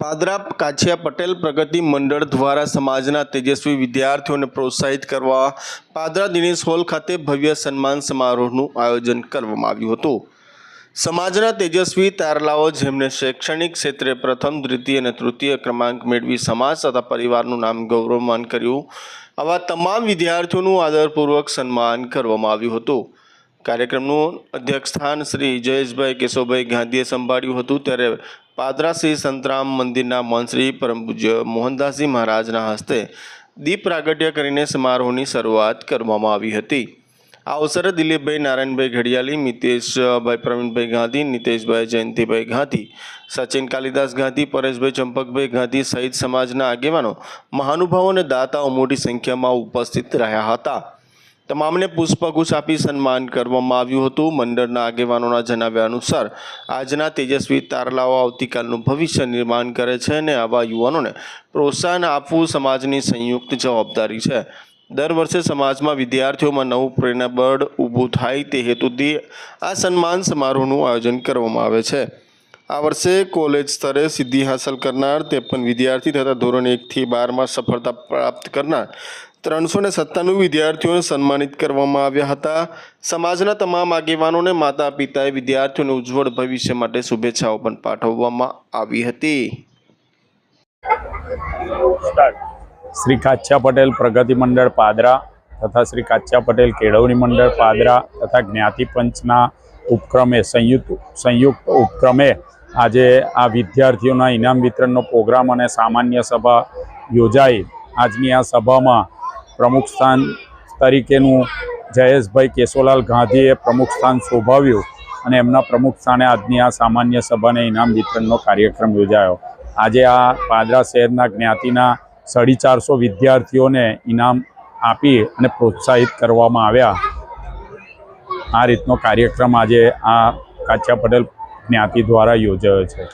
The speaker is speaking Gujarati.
પાદરા કાછિયા પટેલ પ્રગતિ મંડળ દ્વારા સમાજના તેજસ્વી વિદ્યાર્થીઓને પ્રોત્સાહિત કરવા પાદરા દિનેશ હોલ ખાતે ભવ્ય સન્માન સમારોહનું આયોજન કરવામાં આવ્યું હતું. સમાજના તેજસ્વી તારલાઓ જેમને શૈક્ષણિક ક્ષેત્રે પ્રથમ, દ્વિતીય અને તૃતીય ક્રમાંક મેળવી સમાજ તથા પરિવારનું નામ ગૌરવમાન કર્યું, આવા તમામ વિદ્યાર્થીઓનું આદરપૂર્વક સન્માન કરવામાં આવ્યું હતું. કાર્યક્રમનું અધ્યક્ષસ્થાન શ્રી જયેશભાઈ કેશવભાઈ ગાંધીએ સંભાળ્યું હતું. ત્યારે પાદરા શ્રી સંતરામ મંદિરના મંત્રી પરમ પૂજ્ય મોહનદાસજી મહારાજના હસ્તે દીપ પ્રાગટ્ય કરીને સમારોહની શરૂઆત કરવામાં આવી હતી. આ અવસરે દિલીપભાઈ નારાયણભાઈ ઘડિયાળી, મિતેશભાઈ પ્રવીણભાઈ ગાંધી, નિતેશભાઈ જયંતિભાઈ ગાંધી, સચિન કાલિદાસ ગાંધી, પરેશભાઈ ચંપકભાઈ ગાંધી સહિત સમાજના આગેવાનો, મહાનુભાવો અને દાતાઓ મોટી સંખ્યામાં ઉપસ્થિત રહ્યા હતા. તમામને પુષ્પગુચ્છ આપી સન્માન કરવામાં આવ્યું હતું. મંડળના આગેવાનોના જણાવ્યા અનુસાર, આજના તેજસ્વી તારલાઓ આવતીકાલનું ભવિષ્ય નિર્માણ કરે છે અને આવા યુવાનોને પ્રોત્સાહન આપવું સમાજની સંયુક્ત જવાબદારી છે. દર વર્ષે સમાજમાં વિદ્યાર્થીઓમાં નવું પ્રેરણાબળ ઊભું થાય તે હેતુથી આ સન્માન સમારોહનું આયોજન કરવામાં આવે છે. આ વર્ષે કોલેજ સ્તરે સિદ્ધિ હાંસલ કરનાર ત્રેપન વિદ્યાર્થી તથા ધોરણ એકથી બારમાં સફળતા પ્રાપ્ત કરનાર ત્રણસો ને સત્તાણું વિદ્યાર્થીઓને સન્માનિત કરવામાં આવ્યા હતા. સમાજના તમામ આગેવાનોને માતા પિતાએ વિદ્યાર્થીઓને ઉજ્જવળ ભવિષ્ય માટે શુભેચ્છાઓ પણ પાઠવવામાં આવી હતી. શ્રી કાચ્યા પટેલ પ્રગતિ મંડળ પાદરા તથા શ્રી કાચ્યા પટેલ કેળવણી મંડળ પાદરા તથા જ્ઞાતિ પંચના ઉપક્રમે સંયુક્ત સંયુક્ત ઉપક્રમે આજે આ વિદ્યાર્થીઓના ઇનામ વિતરણનો પ્રોગ્રામ અને સામાન્ય સભા યોજાઈ. આજની આ સભામાં પ્રમુખ સ્થાન તરીકેનું જયેશભાઈ કેશોલાલ ગાંધીએ પ્રમુખ સ્થાન શોભાવ્યું અને એમના પ્રમુખ સ્થાને આજની આ સામાન્ય સભાને ઇનામ વિતરણનો કાર્યક્રમ યોજાયો. આજે આ પાદરા શહેરના જ્ઞાતિના સાડી ચારસો વિદ્યાર્થીઓને ઇનામ આપી અને પ્રોત્સાહિત કરવામાં આવ્યા. આ રીતનો કાર્યક્રમ આજે આ કાચા પટેલ જ્ઞાતિ દ્વારા યોજાયો છે.